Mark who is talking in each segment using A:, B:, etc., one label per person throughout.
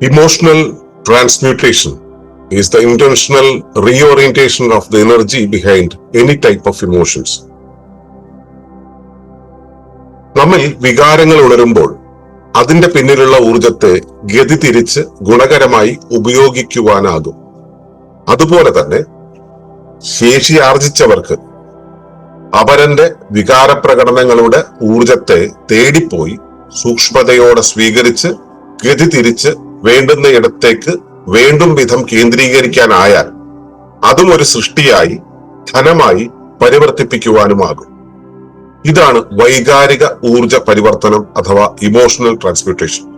A: Emotional transmutation is the intentional reorientation of the energy behind any type of emotions. നമ്മൾ വികാരങ്ങൾ ഉണരുമ്പോൾ അതിന്റെ പിന്നിലുള്ള ഊർജത്തെ ഗതി തിരിച്ച് ഗുണകരമായി ഉപയോഗിക്കുവാനാകും അതുപോലെ തന്നെ ശേഷി ആർജിച്ചവർക്ക് അപരന്റെ വികാരപ്രകടനങ്ങളുടെ ഊർജത്തെ തേടിപ്പോയി സൂക്ഷ്മതയോടെ സ്വീകരിച്ച് ഗതി തിരിച്ച് വേണ്ടുന്ന ഇടത്തേക്ക് വേണ്ടും വിധം കേന്ദ്രീകരിക്കാനായാൽ അതും ഒരു സൃഷ്ടിയായി ധനമായി പരിവർത്തിപ്പിക്കുവാനുമാകും. ഇതാണ് വൈകാരിക ഊർജ പരിവർത്തനം അഥവാ ഇമോഷണൽ ട്രാൻസ്മ്യൂട്ടേഷൻ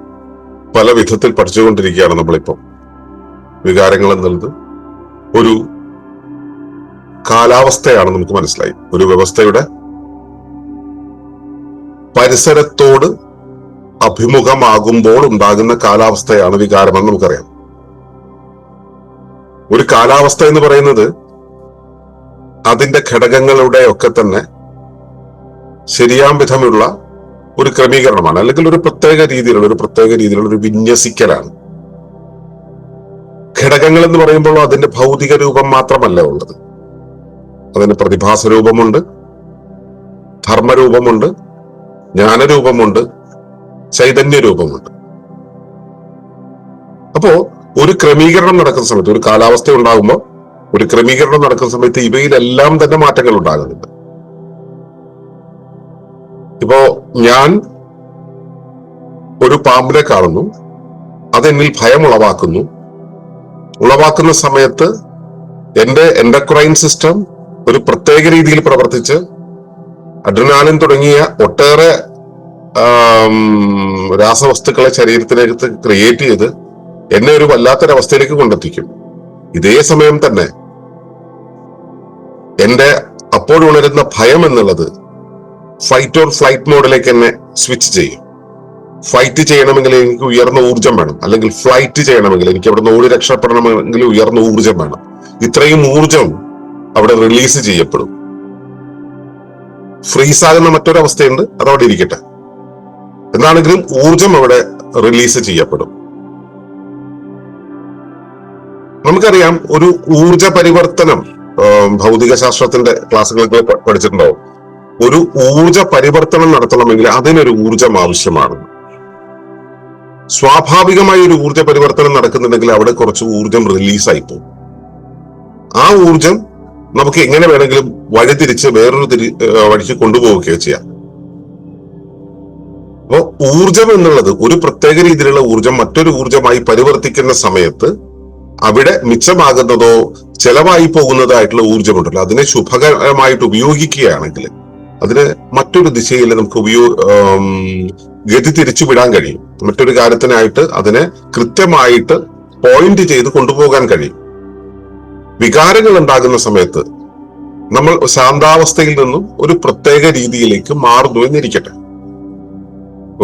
A: പല വിധത്തിൽ പഠിച്ചുകൊണ്ടിരിക്കുകയാണ് നമ്മളിപ്പം. വികാരങ്ങൾ എന്നുള്ളത് ഒരു കാലാവസ്ഥയാണ് നമുക്ക് മനസ്സിലായി. ഒരു വ്യവസ്ഥയുടെ പരിസരത്തോട് അഭിമുഖമാകുമ്പോൾ ഉണ്ടാകുന്ന കാലാവസ്ഥയാണ് വികാരമെന്ന് നമുക്കറിയാം. ഒരു കാലാവസ്ഥ എന്ന് പറയുന്നത് അതിന്റെ ഘടകങ്ങളുടെ ഒക്കെ തന്നെ ശരിയാം വിധമുള്ള ഒരു ക്രമീകരണമാണ് അല്ലെങ്കിൽ ഒരു പ്രത്യേക രീതിയിലുള്ള ഒരു പ്രത്യേക രീതിയിലുള്ള ഒരു വിന്യസിക്കലാണ്. ഘടകങ്ങൾ എന്ന് പറയുമ്പോൾ അതിന്റെ ഭൗതിക രൂപം മാത്രമല്ല ഉള്ളത്. അതിന് പ്രതിഭാസ രൂപമുണ്ട് ധർമ്മരൂപമുണ്ട് ജ്ഞാനരൂപമുണ്ട് ചൈതന്യ രൂപമുണ്ട് അപ്പോ ഒരു ക്രമീകരണം നടക്കുന്ന സമയത്ത് ഒരു കാലാവസ്ഥ ഉണ്ടാകുമ്പോൾ ഒരു ക്രമീകരണം നടക്കുന്ന സമയത്ത് ഇവയിലെല്ലാം തന്നെ മാറ്റങ്ങൾ ഉണ്ടാകുന്നുണ്ട് ഇപ്പോ ഞാൻ ഒരു പാമ്പിനെ കാണുന്നു. അതെന്നിൽ ഭയം ഉളവാക്കുന്നു. ഉളവാക്കുന്ന സമയത്ത് എന്റെ എൻഡക്രൈൻ സിസ്റ്റം ഒരു പ്രത്യേക രീതിയിൽ പ്രവർത്തിച്ച് അഡ്രിനാലിൻ തുടങ്ങിയ ഒട്ടേറെ രാസവസ്തുക്കളെ ശരീരത്തിലേക്ക് ക്രിയേറ്റ് ചെയ്ത് എന്നെ ഒരു വല്ലാത്തൊരവസ്ഥയിലേക്ക് കൊണ്ടെത്തിക്കും. ഇതേ സമയം തന്നെ എന്റെ അപ്പോഴുണരുന്ന ഭയം എന്നുള്ളത് ഫൈറ്റ് ഓർ ഫ്ലൈറ്റ് മോഡിലേക്ക് എന്നെ സ്വിച്ച് ചെയ്യും. ഫൈറ്റ് ചെയ്യണമെങ്കിൽ എനിക്ക് ഉയർന്ന ഊർജം വേണം. അല്ലെങ്കിൽ ഫ്ലൈറ്റ് ചെയ്യണമെങ്കിൽ എനിക്ക് അവിടെ നിന്ന് ഓടി രക്ഷപ്പെടണമെങ്കിൽ ഉയർന്ന ഊർജം വേണം. ഇത്രയും ഊർജം അവിടെ റിലീസ് ചെയ്യപ്പെടും. ഫ്രീസ് ആകുന്ന മറ്റൊരവസ്ഥയുണ്ട് അതവിടെ ഇരിക്കട്ടെ. എന്നാണെങ്കിലും ഊർജം അവിടെ റിലീസ് ചെയ്യപ്പെടും. നമുക്കറിയാം ഒരു ഊർജ പരിവർത്തനം ഭൗതിക ശാസ്ത്രത്തിന്റെ ക്ലാസ്സുകളൊക്കെ പഠിച്ചിട്ടുണ്ടാവും. ഒരു ഊർജ പരിവർത്തനം നടത്തണമെങ്കിൽ അതിനൊരു ഊർജം ആവശ്യമാണ്. സ്വാഭാവികമായി ഒരു ഊർജ പരിവർത്തനം നടക്കുന്നുണ്ടെങ്കിൽ അവിടെ കുറച്ച് ഊർജം റിലീസായി പോകും. ആ ഊർജം നമുക്ക് എങ്ങനെ വേണമെങ്കിലും വഴിതിരിച്ച് വേറൊരു തിരി വഴിക്ക് കൊണ്ടുപോവുകയോ ചെയ്യാം. അപ്പോ ഊർജം എന്നുള്ളത് ഒരു പ്രത്യേക രീതിയിലുള്ള ഊർജം മറ്റൊരു ഊർജമായി പരിവർത്തിക്കുന്ന സമയത്ത് അവിടെ മിച്ചമാകുന്നതോ ചെലവായി പോകുന്നതായിട്ടുള്ള ഊർജമുണ്ടല്ലോ. അതിനെ ശുഭകരമായിട്ട് ഉപയോഗിക്കുകയാണെങ്കിൽ അതിന് മറ്റൊരു ദിശയിൽ നമുക്ക് ഉപയോ ഗതി തിരിച്ചു വിടാൻ കഴിയും. മറ്റൊരു കാര്യത്തിനായിട്ട് അതിനെ കൃത്യമായിട്ട് പോയിന്റ് ചെയ്ത് കൊണ്ടുപോകാൻ കഴിയും. വികാരങ്ങൾ ഉണ്ടാകുന്ന സമയത്ത് നമ്മൾ ശാന്താവസ്ഥയിൽ നിന്നും ഒരു പ്രത്യേക രീതിയിലേക്ക് മാറുന്നു എന്നിരിക്കട്ടെ.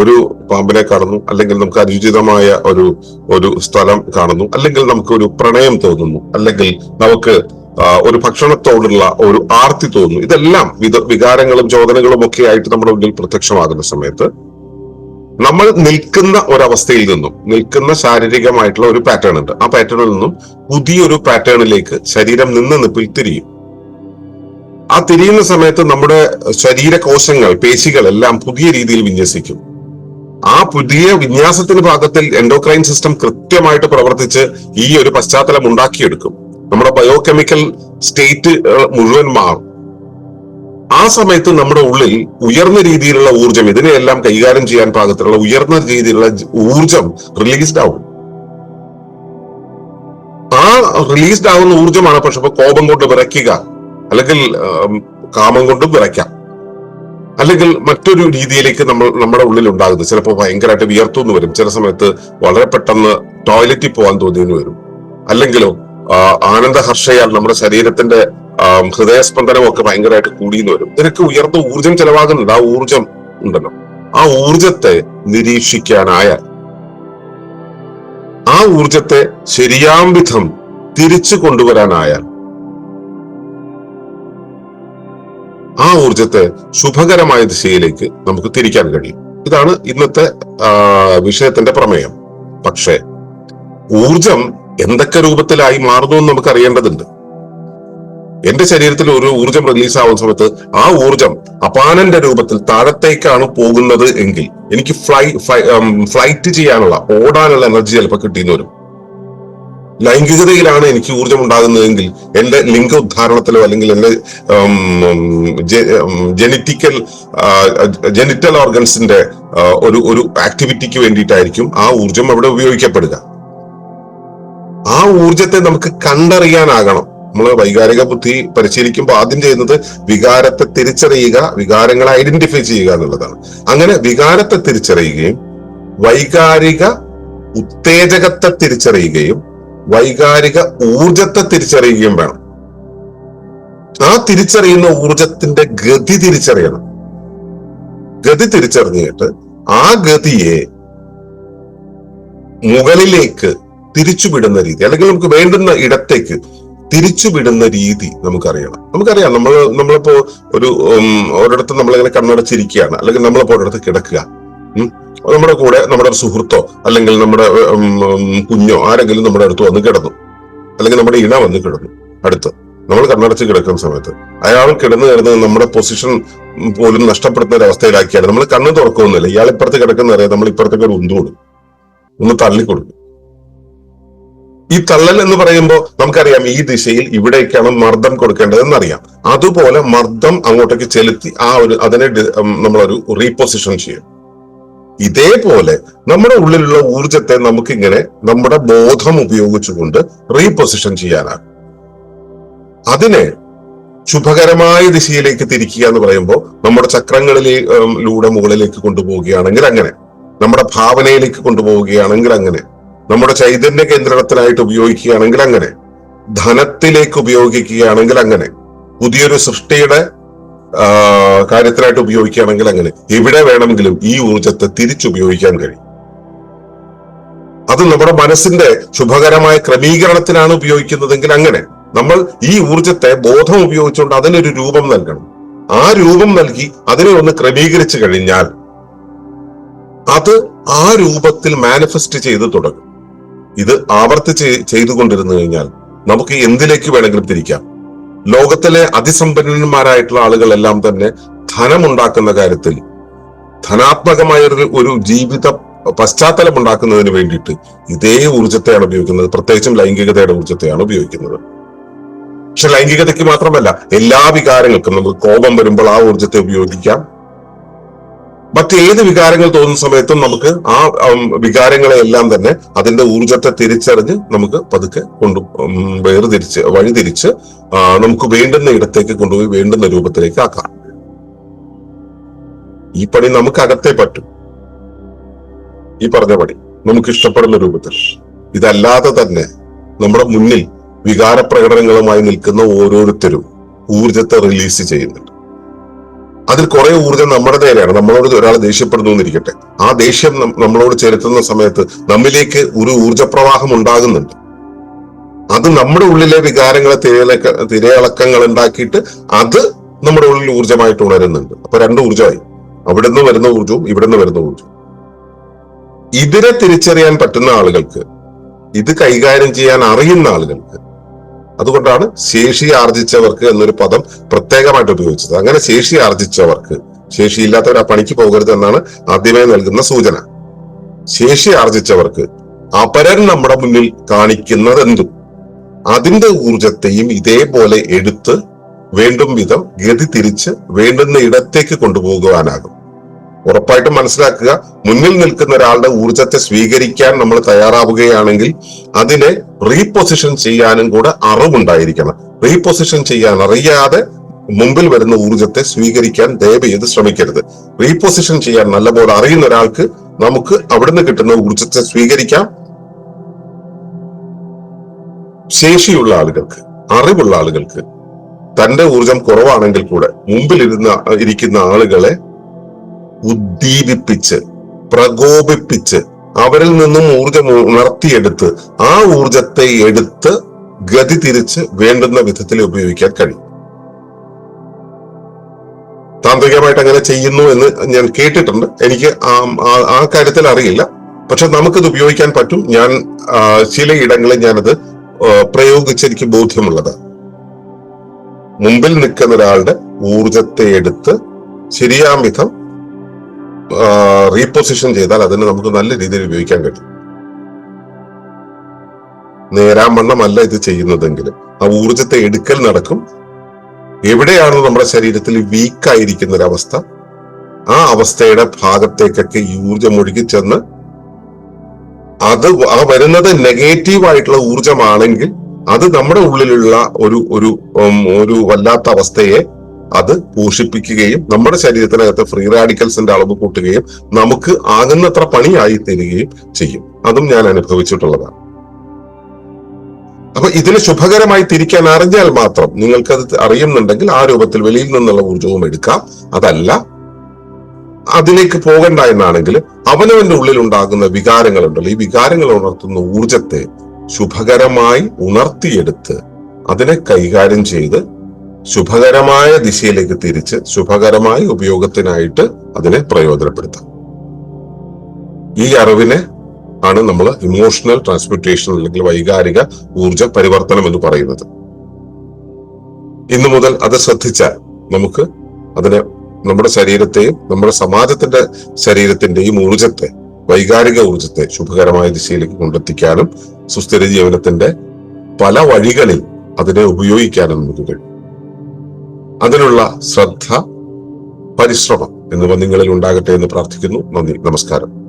A: ഒരു പാമ്പിനെ കാണുന്നു അല്ലെങ്കിൽ നമുക്ക് അനുചിതമായ ഒരു ഒരു സ്ഥലം കാണുന്നു അല്ലെങ്കിൽ നമുക്ക് ഒരു പ്രണയം തോന്നുന്നു അല്ലെങ്കിൽ നമുക്ക് ഒരു ഭക്ഷണത്തോടുള്ള ഒരു ആർത്തി തോന്നുന്നു. ഇതെല്ലാം വിത വികാരങ്ങളും ചോദനകളും ഒക്കെ ആയിട്ട് നമ്മുടെ മുന്നിൽ പ്രത്യക്ഷമാകുന്ന സമയത്ത് നമ്മൾ നിൽക്കുന്ന ഒരവസ്ഥയിൽ നിന്നും നിൽക്കുന്ന ശാരീരികമായിട്ടുള്ള ഒരു പാറ്റേൺ ഉണ്ട്. ആ പാറ്റേണിൽ നിന്നും പുതിയൊരു പാറ്റേണിലേക്ക് ശരീരം നിന്ന് നിപ്പിൽ തിരിയും. ആ തിരിയുന്ന സമയത്ത് നമ്മുടെ ശരീരകോശങ്ങൾ പേശികൾ എല്ലാം പുതിയ രീതിയിൽ വിന്യസിക്കും. ആ പുതിയ വിന്യാസത്തിന്റെ ഭാഗത്തിൽ എൻഡോക്രൈൻ സിസ്റ്റം കൃത്യമായിട്ട് പ്രവർത്തിച്ച് ഈ ഒരു പശ്ചാത്തലം ഉണ്ടാക്കിയെടുക്കും. നമ്മുടെ ബയോകെമിക്കൽ സ്റ്റേറ്റ് മുഴുവൻ മാറും. ആ സമയത്ത് നമ്മുടെ ഉള്ളിൽ ഉയർന്ന രീതിയിലുള്ള ഊർജം ഇതിനെയെല്ലാം കൈകാര്യം ചെയ്യാൻ പാകത്തിലുള്ള ഉയർന്ന രീതിയിലുള്ള ഊർജം റിലീസ്ഡ് ആവും. ആ റിലീസ്ഡ് ആവുന്ന ഊർജമാണ് പക്ഷെ ഇപ്പൊ കോപം കൊണ്ട് വിറയ്ക്കുക അല്ലെങ്കിൽ കാമം കൊണ്ടും വിറയ്ക്കാം. അല്ലെങ്കിൽ മറ്റൊരു രീതിയിലേക്ക് നമ്മൾ നമ്മുടെ ഉള്ളിൽ ഉണ്ടാകുന്നത് ചിലപ്പോൾ ഭയങ്കരമായിട്ട് വിയർത്തു വരും. ചില സമയത്ത് വളരെ പെട്ടെന്ന് ടോയ്ലറ്റിൽ പോകാൻ തോന്നിയെന്ന് വരും. അല്ലെങ്കിലോ ആനന്ദഹർഷയാൽ നമ്മുടെ ശരീരത്തിന്റെ ഹൃദയസ്പന്ദനം ഒക്കെ ഭയങ്കരമായിട്ട് കൂടിയെന്ന് വരും. ഇതിനൊക്കെ ഉയർന്ന ഊർജം ചെലവാകുന്നുണ്ട്. ആ ഊർജം ഉണ്ടല്ലോ. ആ ഊർജത്തെ നിരീക്ഷിക്കാനായാൽ ആ ഊർജത്തെ ശരിയാം വിധം തിരിച്ചു കൊണ്ടുവരാനായാൽ ആ ഊർജത്തെ ശുഭകരമായ ദിശയിലേക്ക് നമുക്ക് തിരിക്കാൻ കഴിയും. ഇതാണ് ഇന്നത്തെ വിഷയത്തിന്റെ പ്രമേയം. പക്ഷേ ഊർജം എന്തൊക്കെ രൂപത്തിലായി മാറുന്നു എന്ന് നമുക്ക് അറിയേണ്ടതുണ്ട്. എന്റെ ശരീരത്തിൽ ഒരു ഊർജം റിലീസ് ആവുന്ന സമയത്ത് ആ ഊർജം അപാനന്റെ രൂപത്തിൽ താഴത്തേക്കാണ് പോകുന്നത് എങ്കിൽ എനിക്ക് ഫ്ലൈ ഫ്ലൈറ്റ് ചെയ്യാനുള്ള ഓടാനുള്ള എനർജി ചിലപ്പോൾ കിട്ടിയെന്ന് വരും. ലൈംഗികതയിലാണ് എനിക്ക് ഊർജം ഉണ്ടാകുന്നതെങ്കിൽ എന്റെ ലിംഗ ഉദ്ധാരണത്തിലോ അല്ലെങ്കിൽ എന്റെ ജനറ്റിക്കൽ ജെനിറ്റൽ ഓർഗൻസിന്റെ ഒരു ഒരു ആക്ടിവിറ്റിക്ക് വേണ്ടിയിട്ടായിരിക്കും ആ ഊർജം അവിടെ ഉപയോഗിക്കപ്പെടുക. ഊർജത്തെ നമുക്ക് കണ്ടറിയാനാകണം. നമ്മൾ വൈകാരിക ബുദ്ധി പരിശീലിക്കുമ്പോൾ ആദ്യം ചെയ്യുന്നത് വികാരത്തെ തിരിച്ചറിയുക വികാരങ്ങളെ ഐഡന്റിഫൈ ചെയ്യുക എന്നുള്ളതാണ്. അങ്ങനെ വികാരത്തെ തിരിച്ചറിയുകയും വൈകാരിക ഉത്തേജകത്തെ തിരിച്ചറിയുകയും വൈകാരിക ഊർജത്തെ തിരിച്ചറിയുകയും വേണം. ആ തിരിച്ചറിയുന്ന ഊർജത്തിന്റെ ഗതി തിരിച്ചറിയണം. ഗതി തിരിച്ചറിഞ്ഞിട്ട് ആ ഗതിയെ മുകളിലേക്ക് തിരിച്ചുവിടുന്ന രീതി അല്ലെങ്കിൽ നമുക്ക് വേണ്ടുന്ന ഇടത്തേക്ക് തിരിച്ചുവിടുന്ന രീതി നമുക്കറിയണം. നമുക്കറിയാം നമ്മൾ നമ്മളിപ്പോ ഒരു ഒരിടത്ത് നമ്മളിങ്ങനെ കണ്ണടച്ചിരിക്കുകയാണ് അല്ലെങ്കിൽ നമ്മളിപ്പോ ഒരിടത്ത് കിടക്കുക. നമ്മുടെ കൂടെ നമ്മുടെ ഒരു സുഹൃത്തോ അല്ലെങ്കിൽ നമ്മുടെ കുഞ്ഞോ ആരെങ്കിലും നമ്മുടെ അടുത്ത് വന്ന് കിടന്നു. അല്ലെങ്കിൽ നമ്മുടെ ഇണ വന്ന് കിടന്നു. അടുത്ത് നമ്മൾ കണ്ണടച്ച് കിടക്കുന്ന സമയത്ത് അയാൾ കിടന്നു കിടന്ന് നമ്മുടെ പൊസിഷൻ പോലും നഷ്ടപ്പെടുത്തുന്ന ഒരു അവസ്ഥയിലാക്കിയാണ് നമ്മൾ കണ്ണ് തുറക്കുന്നില്ല ഇയാൾ ഇപ്പുറത്ത് കിടക്കുന്ന അറിയാം നമ്മൾ ഇപ്പുറത്തേക്ക് ഒരു ഉന്തു കൊടുക്കും ഒന്ന് തള്ളിക്കൊടുക്കും. ഈ തള്ളൽ എന്ന് പറയുമ്പോൾ നമുക്കറിയാം ഈ ദിശയിൽ ഇവിടേക്കാണ് മർദ്ദം കൊടുക്കേണ്ടതെന്ന് അറിയാം അതുപോലെ മർദ്ദം അങ്ങോട്ടേക്ക് ചെലുത്തി ആ ഒരു അതിനെ നമ്മളൊരു റീപൊസിഷൻ ചെയ്യും. ഇതേപോലെ നമ്മുടെ ഉള്ളിലുള്ള ഊർജത്തെ നമുക്കിങ്ങനെ നമ്മുടെ ബോധം ഉപയോഗിച്ചുകൊണ്ട് റീപൊസിഷൻ ചെയ്യാനാണ്. അതിനെ ശുഭകരമായ ദിശയിലേക്ക് തിരിക്കുക എന്ന് പറയുമ്പോൾ നമ്മുടെ ചക്രങ്ങളിലൂടെ മുകളിലേക്ക് കൊണ്ടുപോവുകയാണെങ്കിൽ അങ്ങനെ നമ്മുടെ ഭാവനയിലേക്ക് കൊണ്ടുപോവുകയാണെങ്കിൽ അങ്ങനെ നമ്മുടെ ചൈതന്യ കേന്ദ്രണത്തിനായിട്ട് ഉപയോഗിക്കുകയാണെങ്കിൽ അങ്ങനെ ധനത്തിലേക്ക് ഉപയോഗിക്കുകയാണെങ്കിൽ അങ്ങനെ പുതിയൊരു സൃഷ്ടിയുടെ കാര്യത്തിനായിട്ട് ഉപയോഗിക്കുകയാണെങ്കിൽ അങ്ങനെ എവിടെ വേണമെങ്കിലും ഈ ഊർജത്തെ തിരിച്ചുപയോഗിക്കാൻ കഴിയും. അത് നമ്മുടെ മനസ്സിന്റെ ശുഭകരമായ ക്രമീകരണത്തിനാണ് ഉപയോഗിക്കുന്നതെങ്കിൽ അങ്ങനെ നമ്മൾ ഈ ഊർജത്തെ ബോധം ഉപയോഗിച്ചുകൊണ്ട് അതിനൊരു രൂപം നൽകണം. ആ രൂപം നൽകി അതിനെ ഒന്ന് ക്രമീകരിച്ചു കഴിഞ്ഞാൽ അത് ആ രൂപത്തിൽ മാനിഫെസ്റ്റ് ചെയ്ത് തുടങ്ങും. ഇത് ആവർത്തിച്ച് ചെയ്തുകൊണ്ടിരുന്നു കഴിഞ്ഞാൽ നമുക്ക് എന്തിലേക്ക് വേണമെങ്കിലും തിരിക്കാം. ലോകത്തിലെ അതിസമ്പന്നന്മാരായിട്ടുള്ള ആളുകളെല്ലാം തന്നെ ധനമുണ്ടാക്കുന്ന കാര്യത്തിൽ ധനാത്മകമായ ഒരു ജീവിത പശ്ചാത്തലം ഉണ്ടാക്കുന്നതിന് വേണ്ടിയിട്ട് ഇതേ ഊർജത്തെയാണ് ഉപയോഗിക്കുന്നത്. പ്രത്യേകിച്ചും ലൈംഗികതയുടെ ഊർജത്തെയാണ് ഉപയോഗിക്കുന്നത്. പക്ഷെ ലൈംഗികതയ്ക്ക് മാത്രമല്ല എല്ലാ വികാരങ്ങൾക്കും നമുക്ക് കോപം വരുമ്പോൾ ആ ഊർജത്തെ ഉപയോഗിക്കാം. മറ്റേത് വികാരങ്ങൾ തോന്നുന്ന സമയത്തും നമുക്ക് ആ വികാരങ്ങളെ എല്ലാം തന്നെ അതിന്റെ ഊർജത്തെ തിരിച്ചറിഞ്ഞ് നമുക്ക് പതുക്കെ കൊണ്ടു വേർതിരിച്ച് വഴിതിരിച്ച് നമുക്ക് വേണ്ടുന്ന ഇടത്തേക്ക് കൊണ്ടുപോയി വേണ്ടുന്ന രൂപത്തിലേക്ക് ആക്കാം. ഈ പണി നമുക്ക് അകത്തെ പറ്റും. ഈ പറഞ്ഞ പണി നമുക്ക് ഇഷ്ടപ്പെടുന്ന രൂപത്തിൽ. ഇതല്ലാതെ തന്നെ നമ്മുടെ മുന്നിൽ വികാര പ്രകടനങ്ങളുമായി നിൽക്കുന്ന ഓരോരുത്തരും ഊർജത്തെ റിലീസ് ചെയ്യുന്നുണ്ട്. അതിൽ കുറെ ഊർജം നമ്മുടെ നേരെയാണ് നമ്മളോട് ഒരാൾ ദേഷ്യപ്പെടുന്നു എന്നിരിക്കട്ടെ ആ ദേഷ്യം നമ്മളോട് ചെലുത്തുന്ന സമയത്ത് നമ്മിലേക്ക് ഒരു ഊർജപ്രവാഹം ഉണ്ടാകുന്നുണ്ട്. അത് നമ്മുടെ ഉള്ളിലെ വികാരങ്ങളെ തിരയിലക്ക തിരയിളക്കങ്ങൾ ഉണ്ടാക്കിയിട്ട് അത് നമ്മുടെ ഉള്ളിൽ ഊർജമായിട്ട് ഉണരുന്നുണ്ട്. അപ്പൊ രണ്ട് ഊർജമായി അവിടെ നിന്ന് വരുന്ന ഊർജവും ഇവിടെ നിന്ന് വരുന്ന ഊർജവും ഇതിനെ തിരിച്ചറിയാൻ പറ്റുന്ന ആളുകൾക്ക് ഇത് കൈകാര്യം ചെയ്യാൻ അറിയുന്ന ആളുകൾക്ക് അതുകൊണ്ടാണ് ശേഷി ആർജിച്ചവർക്ക് എന്നൊരു പദം പ്രത്യേകമായിട്ട് ഉപയോഗിച്ചത്. അങ്ങനെ ശേഷി ആർജിച്ചവർക്ക് ശേഷിയില്ലാത്തവർ ആ പണിക്ക് പോകരുത് എന്നാണ് ആദ്യമേ നൽകുന്ന സൂചന. ശേഷി ആർജിച്ചവർക്ക് അപരൻ നമ്മുടെ മുന്നിൽ കാണിക്കുന്നത് എന്തും? അതിന്റെ ഊർജത്തെയും ഇതേപോലെ എടുത്ത് വേണ്ടും വിധം ഗതി തിരിച്ച് വേണ്ടുന്ന ഇടത്തേക്ക് കൊണ്ടുപോകുവാനാകും. ഉറപ്പായിട്ടും മനസ്സിലാക്കുക. മുന്നിൽ നിൽക്കുന്ന ഒരാളുടെ ഊർജത്തെ സ്വീകരിക്കാൻ നമ്മൾ തയ്യാറാവുകയാണെങ്കിൽ അതിനെ റീപൊസിഷൻ ചെയ്യാനും കൂടെ അറിവുണ്ടായിരിക്കണം. റീപൊസിഷൻ ചെയ്യാൻ അറിയാതെ മുമ്പിൽ വരുന്ന ഊർജത്തെ സ്വീകരിക്കാൻ ദയവ് ചെയ്ത് ശ്രമിക്കരുത്. റീപൊസിഷൻ ചെയ്യാൻ നല്ലപോലെ അറിയുന്ന ഒരാൾക്ക് നമുക്ക് അവിടുന്ന് കിട്ടുന്ന ഊർജത്തെ സ്വീകരിക്കാം. ശേഷിയുള്ള ആളുകൾക്ക് അറിവുള്ള ആളുകൾക്ക് തന്റെ ഊർജം കുറവാണെങ്കിൽ കൂടെ മുമ്പിൽ ഇരുന്ന ഇരിക്കുന്ന ആളുകളെ ഉദ്ദീപിപ്പിച്ച് പ്രകോപിപ്പിച്ച് അവരിൽ നിന്നും ഊർജം ഉണർത്തിയെടുത്ത് ആ ഊർജത്തെ എടുത്ത് ഗതി തിരിച്ച് വേണ്ടുന്ന വിധത്തിൽ ഉപയോഗിക്കാൻ കഴിയും. താന്ത്രികമായിട്ട് അങ്ങനെ ചെയ്യുന്നു എന്ന് ഞാൻ കേട്ടിട്ടുണ്ട്. എനിക്ക് ആ- കാര്യത്തിൽ അറിയില്ല. പക്ഷെ നമുക്കിത് ഉപയോഗിക്കാൻ പറ്റും. ഞാൻ ചിലയിടങ്ങളിൽ ഞാനത് പ്രയോഗിച്ച് എനിക്ക് ബോധ്യമുള്ളത്. മുമ്പിൽ നിൽക്കുന്ന ഒരാളുടെ ഊർജത്തെ എടുത്ത് ശരിയാം വിധം റീപൊസിഷൻ ചെയ്താൽ അതിനെ നമുക്ക് നല്ല രീതിയിൽ ഉപയോഗിക്കാൻ കഴിയും നേരാമണ്ണമല്ല ഇത് ചെയ്യുന്നതെങ്കിലും ആ ഊർജത്തെ എടുക്കൽ നടക്കും. എവിടെയാണ് നമ്മുടെ ശരീരത്തിൽ വീക്കായിരിക്കുന്ന ഒരവസ്ഥ ആ അവസ്ഥയുടെ ഭാഗത്തേക്കൊക്കെ ഈ ഊർജം ഒഴുകി ചെന്ന് അത് ആ വരുന്നത് നെഗറ്റീവ് ആയിട്ടുള്ള ഊർജമാണെങ്കിൽ അത് നമ്മുടെ ഉള്ളിലുള്ള ഒരു ഒരു ഒരു വല്ലാത്ത അവസ്ഥയെ അത് പോഷിപ്പിക്കുകയും നമ്മുടെ ശരീരത്തിനകത്ത് ഫ്രീ റാഡിക്കൽസിന്റെ അളവ് കൂട്ടുകയും നമുക്ക് ആകുന്നത്ര പണിയായി തരികയും ചെയ്യും. അതും ഞാൻ അനുഭവിച്ചിട്ടുള്ളതാണ്. അപ്പൊ ഇതിനെ ശുഭകരമായി തിരിക്കാൻ അറിഞ്ഞാൽ മാത്രം നിങ്ങൾക്ക് അത് അറിയുന്നുണ്ടെങ്കിൽ ആ രൂപത്തിൽ വെളിയിൽ നിന്നുള്ള ഊർജവും എടുക്കാം. അതല്ല അതിലേക്ക് പോകണ്ട എന്നാണെങ്കിൽ അവനവന്റെ ഉള്ളിൽ ഉണ്ടാകുന്ന വികാരങ്ങളുണ്ടല്ലോ ഈ വികാരങ്ങൾ ഉണർത്തുന്ന ഊർജത്തെ ശുഭകരമായി ഉണർത്തിയെടുത്ത് അതിനെ കൈകാര്യം ചെയ്ത് ശുഭകരമായ ദിശയിലേക്ക് തിരിച്ച് ശുഭകരമായ ഉപയോഗത്തിനായിട്ട് അതിനെ പ്രയോജനപ്പെടുത്താം. ഈ അറിവിനെ ആണ് നമ്മൾ ഇമോഷണൽ ട്രാൻസ്മിറ്റേഷൻ അല്ലെങ്കിൽ വൈകാരിക ഊർജ പരിവർത്തനം എന്ന് പറയുന്നത്. ഇന്നു മുതൽ അത് ശ്രദ്ധിച്ചാൽ നമുക്ക് അതിനെ നമ്മുടെ ശരീരത്തെയും നമ്മുടെ സമാജത്തിന്റെ ശരീരത്തിന്റെയും ഊർജത്തെ വൈകാരിക ഊർജത്തെ ശുഭകരമായ ദിശയിലേക്ക് കൊണ്ടെത്തിക്കാനും സുസ്ഥിര ജീവനത്തിന്റെ പല വഴികളിൽ അതിനെ ഉപയോഗിക്കാനും നമുക്ക് കഴിയും. അതിനുള്ള ശ്രദ്ധ പരിശ്രമം എന്നിവ നിങ്ങളിൽ ഉണ്ടാകട്ടെ എന്ന് പ്രാർത്ഥിക്കുന്നു. നന്ദി. നമസ്കാരം.